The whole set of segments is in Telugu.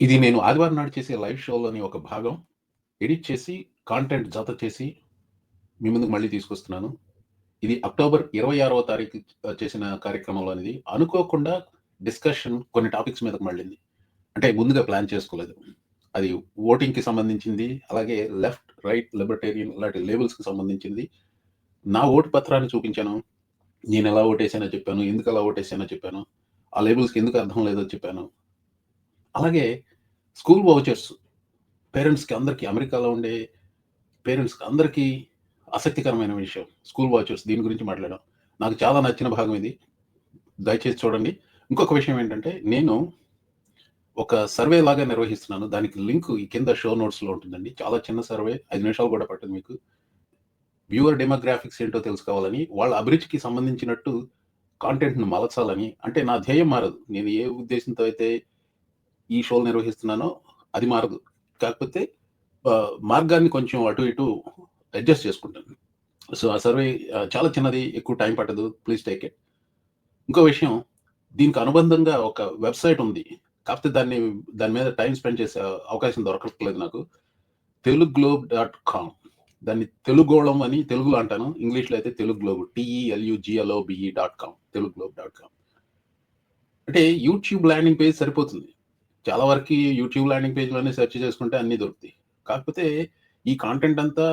ఇది నేను ఆదివారం నాడు చేసే లైవ్ షోలోని ఒక భాగం. ఎడిట్ చేసి, కాంటెంట్ జత చేసి, మీ ముందుకు మళ్ళీ తీసుకొస్తున్నాను. ఇది అక్టోబర్ 26వ తారీఖు చేసిన కార్యక్రమంలో అనేది అనుకోకుండా డిస్కషన్ కొన్ని టాపిక్స్ మీదకు మళ్ళింది. అంటే ముందుగా ప్లాన్ చేసుకోలేదు. అది ఓటింగ్‌కి సంబంధించింది. అలాగే లెఫ్ట్, రైట్, లిబర్టేరియన్ ఇలాంటి లేబుల్స్‌కి సంబంధించింది. నా ఓటు పత్రాన్ని చూపించాను. నేను ఎలా ఓటేసానో చెప్పాను. ఎందుకు ఎందుకలా ఓటేసానో చెప్పాను. ఆ లేబుల్స్‌కి ఎందుకు అర్థం లేదో చెప్పాను. అలాగే స్కూల్ వౌచర్స్ పేరెంట్స్‌కి అందరికీ అమెరికాలో ఉండే పేరెంట్స్‌కి అందరికీ ఆసక్తికరమైన విషయం. స్కూల్ వౌచర్స్ దీని గురించి మాట్లాడాం. నాకు చాలా నచ్చిన భాగం ఇది. దయచేసి చూడండి. ఇంకొక విషయం ఏంటంటే నేను ఒక సర్వే లాగా నిర్వహిస్తున్నాను. దానికి లింక్ ఈ కింద షో నోట్స్‌లో ఉంటుందండి. చాలా చిన్న సర్వే ఐదు నిమిషాలు కూడా పట్టదు మీకు. వ్యూవర్ డెమోగ్రాఫిక్స్ ఏంటో తెలుసుకోవాలని, వాళ్ళ అభిరుచికి సంబంధించినట్టు కాంటెంట్ను మలచాలని అంటే నా ధ్యేయం మారదు. నేను ఏ ఉద్దేశంతో అయితే ఈ షోలు నిర్వహిస్తున్నానో అది మారదు. కాకపోతే మార్గాన్ని కొంచెం అటు ఇటు అడ్జస్ట్ చేసుకుంటాను. సో, ఆ సర్వే చాలా చిన్నది. ఎక్కువ టైం పట్టదు. Please take it. ఇంకో విషయం దీనికి అనుబంధంగా ఒక వెబ్‌సైట్ ఉంది. కాకపోతే దాన్ని దాని మీద టైం స్పెండ్ చేసే అవకాశం దొరకట్లేదు నాకు. తెలుగు గ్లోబ్ డాట్ కామ్ దాన్ని తెలుగోళం అని తెలుగులో అంటాను. ఇంగ్లీష్‌లో అయితే Telugu globe టీఈఎల్‌యుజిఎల్‌ఓబిఈ dot com Telugu globe dot com. అంటే యూట్యూబ్ ల్యాండింగ్ పేజ్ సరిపోతుంది. చాలా వరకు యూట్యూబ్ ల్యాండింగ్ పేజ్‌లోనే సెర్చ్ చేసుకుంటే అన్నీ దొరుకుతాయి. కాకపోతే ఈ కాంటెంట్ అంతా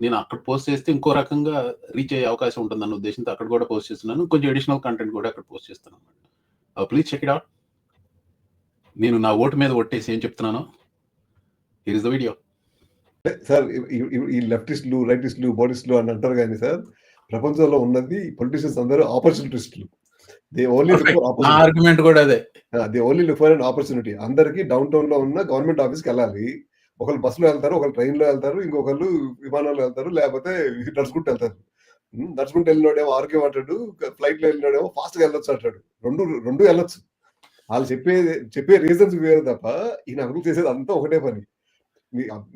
నేను అక్కడ పోస్ట్ చేస్తే ఇంకో రకంగా రీచ్ అయ్యే అవకాశం ఉంటుందన్న ఉద్దేశంతో అక్కడ కూడా పోస్ట్ చేస్తున్నాను. కొంచెం అడిషనల్ కంటెంట్ కూడా అక్కడ పోస్ట్ చేస్తాను అనమాట ప్లీజ్ చెక్ ఇట్ అవుట్ నేను నా ఓటు మీద ఒట్టేసి ఏం చెప్తున్నాను here is the video. Sir ఈ ఈ- లెఫ్టిస్టులు రైటిస్టులు బాడీస్టులు అని అంటారు కానీ సార్ ప్రపంచంలో ఉన్నది పొలిటీషియన్స్ అందరూ ఆపర్చునిటిస్టులు దే ఓన్లీ ఆర్గ్యుమెంట్ కూడా అదే. They only look for an opportunity అందరికి డౌన్ టౌన్లో ఉన్న గవర్నమెంట్ ఆఫీస్కి వెళ్ళాలి. ఒకళ్ళు బస్సులో వెళ్తారు ఒకళ్ళు ట్రైన్లో వెళ్తారు ఇంకొకళ్ళు విమానాల్లో వెళ్తారు లేకపోతే నడుచుకుంటూ వెళ్తారు. నడుచుకుంటూ వెళ్ళినోడేమో ఆరోగ్యం అంటాడు ఫ్లైట్లో వెళ్ళినోడేమో ఫాస్ట్గా వెళ్ళొచ్చు అంటాడు. రెండు రెండు వెళ్ళొచ్చు. వాళ్ళు చెప్పే చెప్పే రీజన్స్ వేరు తప్ప ఈయన అభివృద్ధి చేసేది అంతా ఒకటే పని.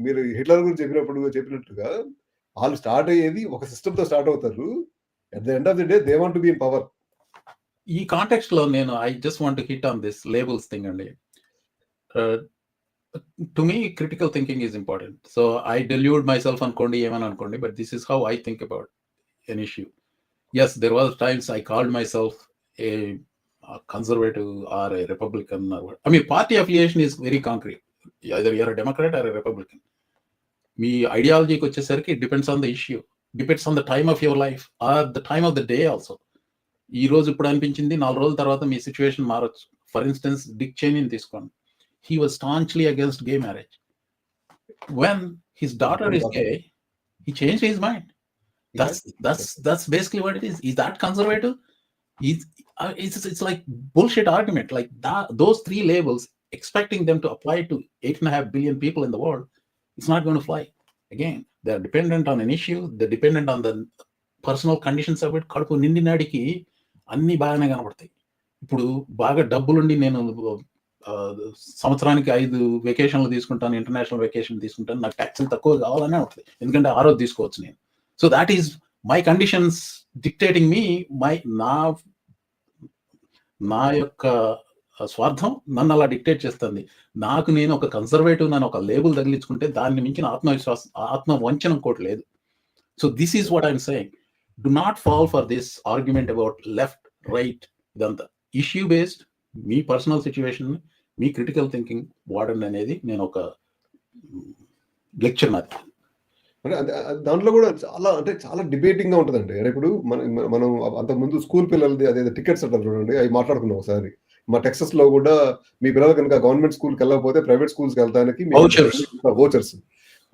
మీరు హిట్లర్ గురించి చెప్పినప్పుడు చెప్పినట్టుగా వాళ్ళు స్టార్ట్ అయ్యేది ఒక సిస్టమ్తో స్టార్ట్ అవుతారు. At the end of the day they want be in power ఈ కాంటెక్స్ట్లో నేను I just want hit on this labels thing అండి to me critical thinking is important so I delude myself అనుకోండి ఏమని అనుకోండి but this is how I think about an issue as there was times I called myself a conservative or a Republican I mean party affiliation is very concrete either you're a Democrat or a Republican. మీ ఐడియాలజీకి వచ్చేసరికి depends on the issue depends on the time of your life or the time of the day also ఈ రోజు ఇప్పుడు అనిపించింది నాలుగు రోజుల తర్వాత మీ సిచ్యువేషన్ మారచ్చు ఫర్ ఇన్స్టెన్స్ డిక్ చైనీని తీసుకోండి he was staunchly against gay marriage when his daughter is gay he change his mind that's that's that's basically what it is is that conservative is uh, it's it's like bullshit argument like that those three labels expecting them to apply to eight and a half billion people in the world it's not going to fly again they're dependent on an issue they're dependent on the personal conditions of it కడుపు నిండినాడికి అన్ని బాగానే కనబడతాయి. ఇప్పుడు బాగా డబ్బులుండి నేను సంవత్సరానికి ఐదు వెకేషన్లు తీసుకుంటాను ఇంటర్నేషనల్ వెకేషన్ తీసుకుంటాను నాకు ట్యాక్సులు తక్కువ కావాలనే ఉంటుంది. ఎందుకంటే ఆ రోజు తీసుకోవచ్చు నేను. So that is my conditions dictating me my నా నా యొక్క స్వార్థం నన్ను అలా డిక్టేట్ చేస్తుంది. నాకు నేను ఒక కన్సర్వేటివ్ నన్ను ఒక లేబుల్ తగిలించుకుంటే దాన్ని మించిన ఆత్మవిశ్వాసం ఆత్మ వంచన కూడా లేదు. So this is what I'm saying do not fall for this argument about left right ఇదంతా. ఇష్యూ బేస్డ్ మీ పర్సనల్ సిచ్యువేషన్ మీ క్రిటికల్ థింకింగ్ వాడండి అనేది నేను ఒక లెక్చర్ నాది అంటే దాంట్లో కూడా చాలా అంటే చాలా డిబేటింగ్గా ఉంటుందండి. అంటే ఇప్పుడు మన మనం అంత ముందు స్కూల్ పిల్లలది అదే టికెట్స్ అంటారు చూడండి అవి మాట్లాడుకున్నాం ఒకసారి. మా టెక్సస్లో కూడా మీ పిల్లలు కనుక గవర్నమెంట్ స్కూల్కి వెళ్ళకపోతే ప్రైవేట్ స్కూల్స్కి వెళ్తానికి Vouchers.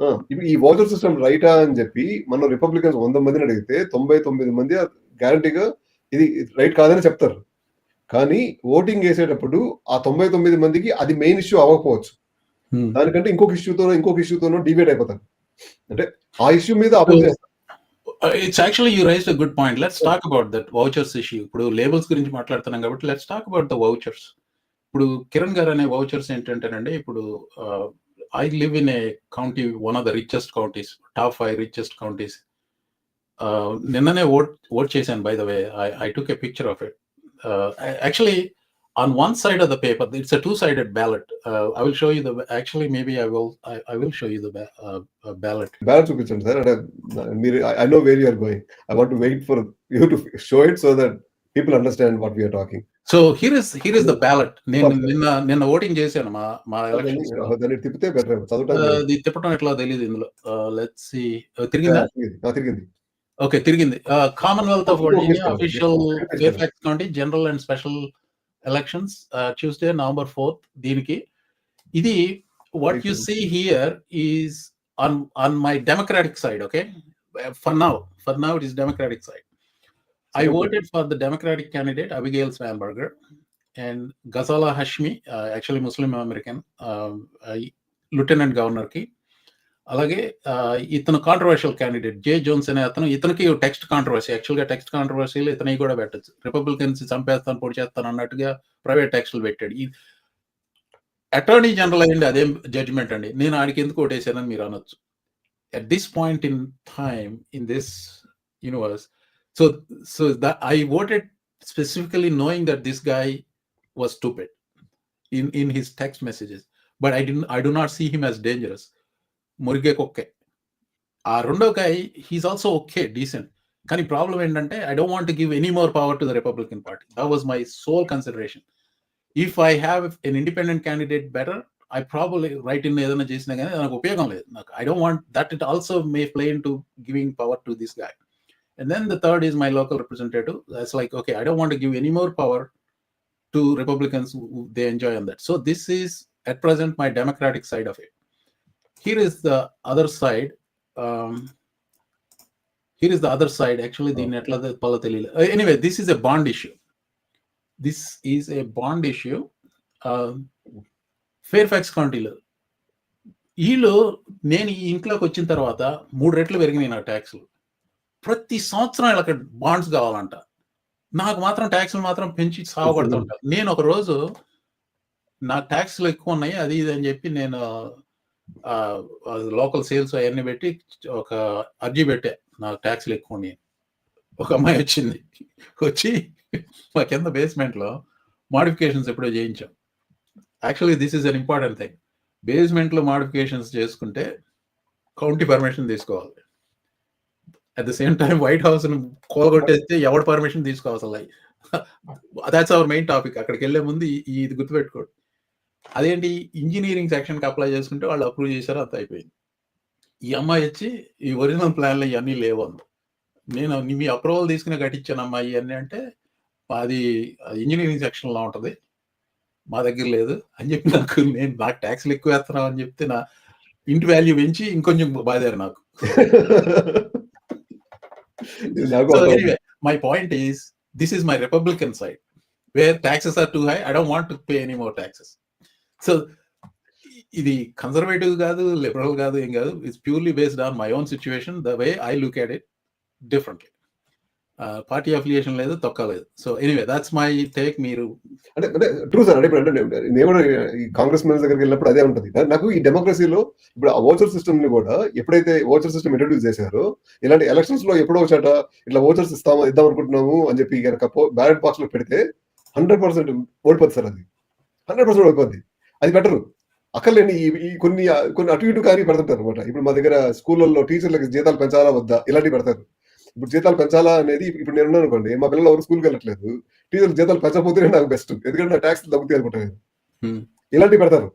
ఇప్పుడు ఈ వోచర్ సిస్టమ్ రైటా అని చెప్పి మనం రిపబ్లికన్స్ వంద మందిని అడిగితే తొంభై తొమ్మిది మంది గ్యారంటీగా ఇది రైట్ కాదని చెప్తారు. కానీ ఓటింగ్ వేసేటప్పుడు ఆ తొంభై తొమ్మిది మందికి అది మెయిన్ ఇష్యూ అవ్వకపోవచ్చు. దానికంటే ఇంకొక ఇష్యూతోనో ఇంకొక ఇష్యూతోనో డిబేట్ అయిపోతారు. అంటే ఆ ఇష్యూ మీద అపోజ్ చేస్తారు. It's actually you raise a good point let's talk about that vouchers issue ఇప్పుడు లేబుల్స్ గురించి మాట్లాడుతున్నాం కాబట్టి let's talk about the vouchers ఇప్పుడు కిరణ్ గారు అనే వౌచర్స్ ఏంటంటేనండి ఇప్పుడు I live in a county one of the richest counties top five richest counties నిన్ననే ఓట్ ఓట్ చేశాను by the way I took a picture of it actually on one side of the paper, it's a two-sided ballot. Uh, I will show you the. Actually, maybe I will. I, I will show you the ba- uh, uh, ballot. Balance చూపించండి సార్ అంటే మీరు I know where you're going I want wait for you to show it so that people understand what we're talking So here is here is the ballot. నేను. నిన్న నిన్న ఓటింగ్ చేశాను మా మా ఎలక్షన్స్ దాన్ని తిప్పితే బెటర్ తిప్పడం ఎట్లా తెలియదు ఇందులో. లెట్స్ సి తిరిగిందా? తిరిగింది. తిరిగింది. ఓకే తిరిగింది. Commonwealth of Virginia official general and special elections Tuesday November fourth దీనికి. ఇది what you see here is on on my democratic side okay for now for now it is democratic side I voted for the Democratic candidate Abigail Swanberger and Ghazala Hashmi, uh, actually Muslim American, uh, uh, Lieutenant Governor కి అలాగే ఇతను కాంట్రవర్షియల్ క్యాండిడేట్ జే జోన్స్ అనే అతను. ఇతనికి టెక్స్ట్ కాంట్రవర్సీ యాక్చువల్గా టెక్స్ట్ కాంట్రవర్సీలు ఇతని కూడా పెట్టచ్చు. రిపబ్లికన్స్ చంపేస్తాను పొడి చేస్తాను అన్నట్టుగా ప్రైవేట్ టెక్స్ట్లు పెట్టాడు. ఈ అటార్నీ జనరల్ అయ్యింది అదేం జడ్జిమెంట్ అండి. నేను ఆడికి ఎందుకు ఓటేసానని మీరు అనొచ్చు. At this point in time in this universe so so that i voted specifically knowing that this guy was stupid in in his text messages but i didn't i do not see him as dangerous. మురిగే కుక్కే ఆ రెండో guy he's also okay decent. కానీ ప్రాబ్లం ఏంటంటే I don't want give any more power to the Republican party that was my sole consideration if I have an independent candidate better I probably write in ఏదైనా చేసినా కానీ నాకు ఉపయోగం లేదు. నాకు I don't want that it also may play in to giving power to this guy and then the third is my local representative that's like okay i don't want to give any more power to republicans who who they enjoy on that so this is at present my democratic side of it here is the other side um, here is the other side actually the netla the pala telila. Uh, anyway this is a bond issue this is a bond issue um, fairfax countyలో వీళ్ళు నేను ఈ ఇంట్లోకి వచ్చిన తర్వాత మూడు రెట్లు పెరిగినాయి నా ట్యాక్స్లు ప్రతి సంవత్సరం వీళ్ళకి బాండ్స్ కావాలంట. నాకు మాత్రం ట్యాక్స్లు మాత్రం పెంచి సాగుపడుతుంటారు నేను ఒక రోజు నా ట్యాక్స్లు ఎక్కువ ఉన్నాయి అది ఇది అని చెప్పి నేను లోకల్ సేల్స్ అవన్నీ పెట్టి ఒక అర్జీ పెట్టా. నాకు ట్యాక్స్లు ఎక్కువ ఉన్నాయి. ఒక అమ్మాయి వచ్చింది. వచ్చి మా కింద బేస్మెంట్లో మాడిఫికేషన్స్ ఎప్పుడో చేయించాం. Actually this is an important thing బేస్మెంట్లో modifications చేసుకుంటే కౌంటీ పర్మిషన్ తీసుకోవాలి. At the same time White House కోలగొట్టేస్తే ఎవడు పర్మిషన్ తీసుకోవాలి దాట్స్ అవర్ మెయిన్ టాపిక్ అక్కడికి వెళ్ళే ముందు ఇది గుర్తుపెట్టుకోండి. అదేంటి? ఇంజనీరింగ్ సెక్షన్కి అప్లై చేసుకుంటే వాళ్ళు అప్రూవ్ చేశారు అంత అయిపోయింది. ఈ అమ్మాయి వచ్చి ఈ ఒరిజినల్ ప్లాన్లు ఇవన్నీ లేవు అంది. నేను మీ అప్రూవల్ తీసుకుని కట్టించాను అమ్మాయి ఇవన్నీ అంటే అది ఇంజనీరింగ్ సెక్షన్లో ఉంటది. మా దగ్గర లేదు. అని చెప్పి నాకు నేను నాకు ట్యాక్స్లు ఎక్కువ వేస్తున్నావు అని చెప్తే నా ఇంటి వాల్యూ పెంచి ఇంకొంచెం బాధారు నాకు. So అర్థం. anyway, my point is this is my Republican side where taxes are too high. I don't want to pay any more taxes. So ఇది కన్సర్వేటివ్ కాదు లిబరల్ కాదు ఏం కాదు it's purely based on my own situation the way I look at it differently Party affiliation లేదు తొక్కలేదు so anyway that's my take మీరు అంటే అంటే ట్రూ సార్. అంటే ఇప్పుడు అంటే నేను కూడా ఈ కాంగ్రెస్ మెన్స్ దగ్గరికి వెళ్ళినప్పుడు అదే ఉంటుంది. నాకు ఈ డెమోక్రసీలో ఇప్పుడు ఆ ఓచర్ సిస్టమ్ని కూడా ఎప్పుడైతే ఓచర్ సిస్టమ్ ఇంట్రడ్యూస్ చేశారో ఇలాంటి ఎలక్షన్స్లో ఎప్పుడో ఒకసాట ఇట్లా ఓచర్స్ ఇస్తాము ఇద్దాం అనుకుంటున్నాము అని చెప్పి కనుక బ్యాలెట్ బాక్స్లో పెడితే హండ్రెడ్ పర్సెంట్ ఓడిపోద్ది సార్ అది. హండ్రెడ్ పర్సెంట్ ఓడిపోద్ది. అది బెటరు. అక్కర్లేని ఈ- ఈ కొన్ని కొన్ని అటు ఇటు కానీ పెడుతుంటారు అనమాట ఇప్పుడు మా దగ్గర స్కూళ్ళల్లో టీచర్లకి జీతాలు పెంచాలా వద్దా? ఇలాంటివి పెడతారు. ఇప్పుడు జీతాలు పెంచాలా అనేది ఇప్పుడు నేను అనుకోండి మా పిల్లలు ఎవరు స్కూల్కి వెళ్ళట్లేదు. టీచర్లు జీతాలు పెంచకపోతేనే నాకు బెస్ట్ ఎందుకంటే నా ట్యాక్స్ తగ్గుతాయి అనుకుంటాను. ఇలాంటివి పెడతారు.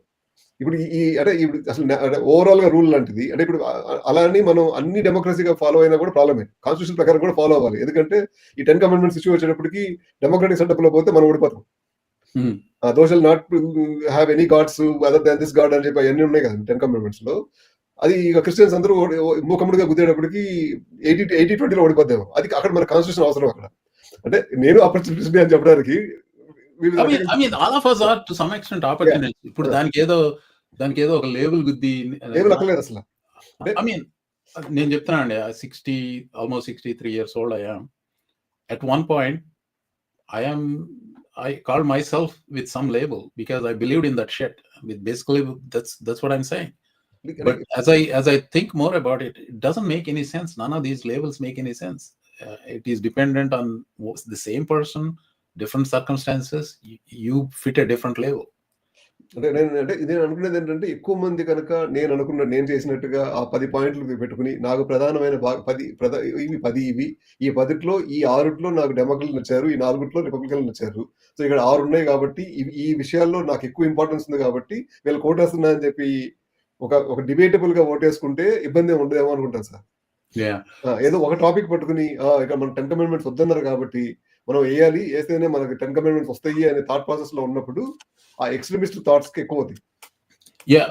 ఇప్పుడు ఈ- అంటే ఇప్పుడు అసలు ఓవరాల్గా రూల్ లాంటిది. అంటే ఇప్పుడు అలా అని మనం అన్ని డెమోక్రసీగా ఫాలో అయినా కూడా ప్రాబ్లమే కాన్స్టిట్యూషన్ ప్రకారం కూడా ఫాలో అవ్వాలి. ఎందుకంటే ఈ టెన్ కమెంట్మెంట్స్ ఇష్యూ వచ్చేటప్పటికి డెమోక్రటిక్ సెటప్లో పోతే మనం ఓడిపోతాం. Thou shalt not have any gods other than this god అని చెప్పి అవన్నీ ఉన్నాయి కదా టెన్ కమెంట్మెంట్స్లో. అది ఇక క్రిస్టియన్స్ అందరూ మూకముడిగా గుద్దేటప్పటికి ఎయిటీ ఎయిటీ ట్వంటీలో ఓడిపోద్దాం అది అక్కడ మన కాన్స్టిట్యూషన్ అవసరం అక్కడ. అంటే నేను ఆపర్చునిటీ అని చెప్పడానికి. ఇప్పుడు దానికి ఏదో దానికి ఏదో ఒక లేబుల్ గుద్ది ఏమి లక్కలేదు అసలు. ఐ మీన్ నేను చెప్తున్నానండి sixty almost sixty three years old I'm at one point I'm I call myself with some label because I believed in that షెట్ with basically that's that's what I'm saying but as i as i think more about it it doesn't make any sense. None of these labels make any sense. Uh, it is dependent on what's the same person different circumstances, you, you fit a different level. అంటే నేను అంటే నేను అనుకునేది ఏంటంటే ఎక్కువ మంది కనుక నేను అనుకున్న నేను చేసినట్టుగా ఆ పది పాయింట్లు పెట్టుకుని నాకు ప్రధానమైన పది ప్రధా ఇవి పది ఇవి. ఈ పదిట్లో ఈ ఆరుట్లో నాకు డెమోక్రట్లు నచ్చారు. ఈ నాలుగుట్లో రిపబ్లికన్లు నచ్చారు. సో ఇక్కడ ఆరు ఉన్నాయి కాబట్టి ఈ విషయాల్లో నాకు ఎక్కువ ఇంపార్టెన్స్ ఉంది కాబట్టి వీళ్ళు కోటేస్తున్నా అని చెప్పి ఒక ఒక డిబేటబుల్గా ఓటేసుకుంటే ఇబ్బంది ఉండదేమో అనుకుంటాను సార్. ఏదో ఒక టాపిక్ పట్టుకుని ఆ, ఇక మన టెన్ కమెంట్మెంట్స్ వద్దన్నారు కాబట్టి మనం వేయాలి వేస్తేనే మనకి టెన్ కమెంట్మెంట్స్ వస్తాయి అనే థాట్ ప్రాసెస్లో ఉన్నప్పుడు ఆ ఎక్స్ట్రీమిస్ట్ థాట్స్కి ఎక్కువ అవుతాయి. యా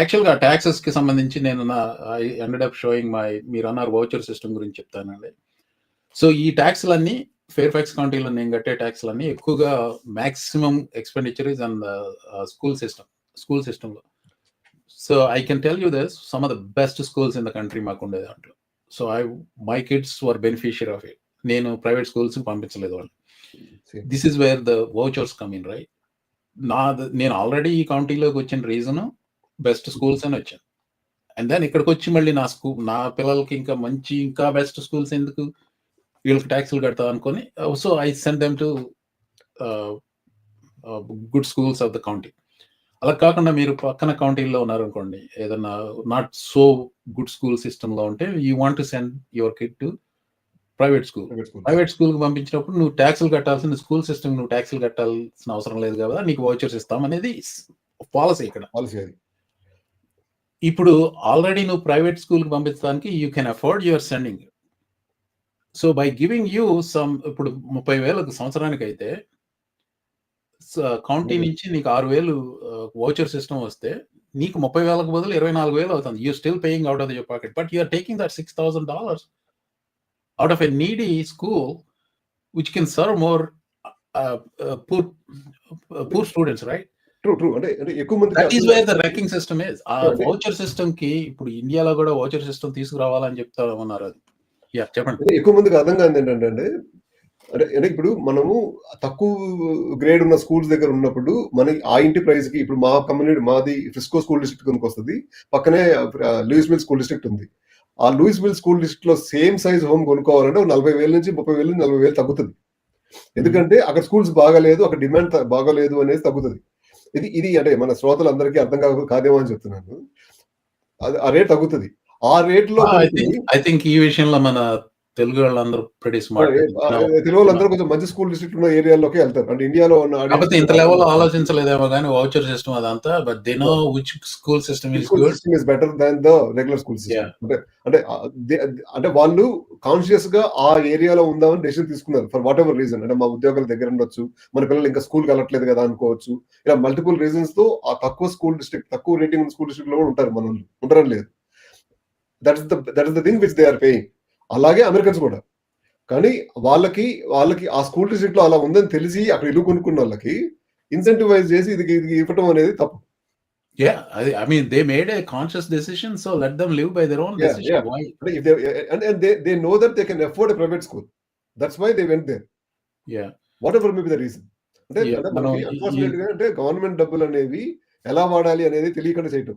యాక్చువల్గా ట్యాక్సెస్కి సంబంధించి నేను నా I ended up showing my మీరు అన్నారు వౌచర్ సిస్టమ్ గురించి చెప్తానండి. సో ఈ ట్యాక్స్లన్నీ ఫేర్ ఫ్యాక్స్ కౌంటీలో నేను కట్టే ట్యాక్స్లన్నీ ఎక్కువగా maximum expenditure is on the school system school సిస్టంలో so I can tell you thus some of the best schools in the country మాకు ఉండే దాంట్లో. So I my kids were beneficiary of it నేను ప్రైవేట్ స్కూల్స్ పంపించలేదు వాళ్ళు. This is where the vouchers come in right నా నేను ఆల్రెడీ ఈ కౌంటీలోకి వచ్చిన రీజన్ బెస్ట్ స్కూల్స్ అని వచ్చాను. అండ్ దెన్ ఇక్కడికి వచ్చి మళ్ళీ నా స్కూల్ నా పిల్లలకి ఇంకా మంచి ఇంకా బెస్ట్ స్కూల్స్ ఎందుకు? వీళ్ళకి ట్యాక్స్లు కడతా అనుకొని so I send them to good schools of the county అలా కాకుండా మీరు పక్కన కౌంటీలో ఉన్నారనుకోండి ఏదన్నా నాట్ సో గుడ్ స్కూల్ సిస్టంలో ఉంటే you want to send your kid to private school private school పంపించినప్పుడు నువ్వు ట్యాక్సులు కట్టాల్సిన స్కూల్ సిస్టమ్ నువ్వు ట్యాక్సులు కట్టాల్సిన అవసరం లేదు కదా నీకు వౌచర్స్ ఇస్తాం అనేది పాలసీ ఇక్కడ. పాలసీ అది. ఇప్పుడు ఆల్రెడీ నువ్వు ప్రైవేట్ స్కూల్కి పంపించడానికి you can afford your sending so by giving you some ఇప్పుడు ముప్పై వేలకు సంవత్సరానికి అయితే కౌంటీ. నుంచి నీకు ఆరు వేలు వౌచర్ సిస్టమ్ వస్తే నీకు ముప్పై వేలకు బదులు ఇరవై నాలుగు వేలు అవుతుంది. You still paying out of your pocket but you're taking that six thousand dollars out of a needy school which can serve more poor poor students right true true అంటే అంటే ఎక్కువ మంది that is where the ranking system is ఆ. వౌచర్ సిస్టమ్కి ఇప్పుడు ఇండియాలో కూడా వౌచర్ సిస్టమ్ తీసుకురావాలని చెప్తా ఉన్నారు అది. యా చెప్పండి. ఎక్కువ మందికి అర్థం కాదు ఏంటంటే అంటే ఇప్పుడు మనము తక్కువ గ్రేడ్ ఉన్న స్కూల్స్ దగ్గర ఉన్నప్పుడు మన ఆ ఇంటి ప్రైస్కి ఇప్పుడు మా కమ్యూనిటీ మాది ఫ్రిస్కో స్కూల్ డిస్ట్రిక్ట్ కిందకి వస్తుంది పక్కనే లూయిస్ మిల్ స్కూల్ డిస్ట్రిక్ట్ ఉంది. ఆ లూయిస్ మిల్ స్కూల్ డిస్ట్రిక్ట్లో సేమ్ సైజ్ హోమ్ కొనుక్కోవాలంటే నలభై వేల నుంచి ముప్పై వేల నుంచి నలభై వేలు తగ్గుతుంది. ఎందుకంటే అక్కడ స్కూల్స్ బాగాలేదు అక్కడ డిమాండ్ బాగాలేదు అనేది తగ్గుతుంది. ఇది ఇది అంటే మన శ్రోతలందరికీ అర్థం కాక కాదేమో అని చెప్తున్నాను. అది ఆ రేట్ తగ్గుతుంది. ఆ రేట్లో ఐ థింక్ ఈ విషయంలో మన తెలుగు వాళ్ళందరూ స్మార్ట్ తెలుగు వాళ్ళందరూ కొంచెం మంచి స్కూల్ డిస్ట్రిక్ట్ ఉన్న ఏరియాలోకి వెళ్తారు. అంటే ఇండియాలో ఉన్న కాకపోతే ఇంత లెవెల్ ఆలోచించలేదేమో కానీ వౌచర్ సిస్టమ్ అదంతా but they know which school system is good system is better than the regular school. System అంటే అంటే వాళ్ళు కాన్షియస్గా ఆ ఏరియాలో ఉందామని డెసిషన్ తీసుకున్నారు ఫర్ వాట్ ఎవర్ రీజన్ అంటే మా ఉద్యోగాల దగ్గర ఉండొచ్చు మన పిల్లలు ఇంకా స్కూల్ వెళ్ళట్లేదు కదా అనుకోవచ్చు. ఇలా మల్టిపుల్ రీజన్స్తో ఆ తక్కువ స్కూల్ డిస్ట్రిక్ట్ తక్కువ రేటింగ్ ఉన్న స్కూల్ డిస్ట్రిక్ట్లో కూడా ఉంటారు మన ఉండడం లేదు. That is the that is the thing which they are paying అలాగే అమెరికన్స్ కూడా కానీ వాళ్ళకి వాళ్ళకి ఆ స్కూల్ డిస్ట్రిక్ట్లో అలా ఉందని తెలిసి అక్కడ ఇల్లు కొనుక్కున్న వాళ్ళకి ఇన్సెంటివైజ్ చేసి ఇది ఇది ఇవ్వటం అనేది తప్పు I mean they made conscious decision so let them live by their own Yeah, decision yeah. Why అంటే if they and, and they they know that they can afford a private school. That's why they went there. Yeah Whatever may be the reason. అంటే గవర్నమెంట్ డబ్బులు అనేవి ఎలా వాడాలి అనేది తెలియకుండా చేయటం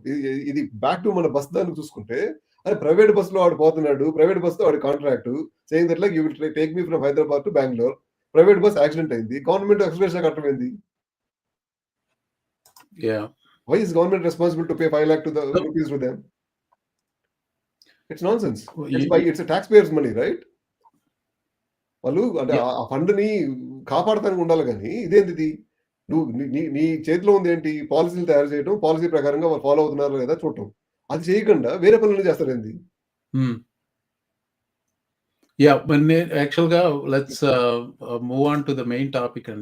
ఇది- బ్యాక్ టు మన బస్ దాన్ని చూసుకుంటే అరే ప్రైవేట్ బస్లో వాడు పోతున్నాడు. ప్రైవేట్ బస్తో వాడి contract. Saying that like you will take me from Hyderabad to Bengaluru. Private bus accident అయింది. Government express కట్టమైంది yeah why is government responsible to pay five lakh to rupees to them it's nonsense it's tax payers money right వాళ్ళు అంటే. ఆ ఫండ్ని కాపాడటానికి ఉండాలి కానీ ఇదేంటిది? నువ్వు నీ- నీ నీ చేతిలో ఉంది ఏంటి పాలసీలు తయారు చేయడం పాలసీ ప్రకారంగా వాళ్ళు ఫాలో అవుతున్నారో లేదా చూడటం. అది చేయకుండా వేరే పనులు చేస్తారు ఏంది యా యాక్చువల్గా let's move on to the main topic అండి.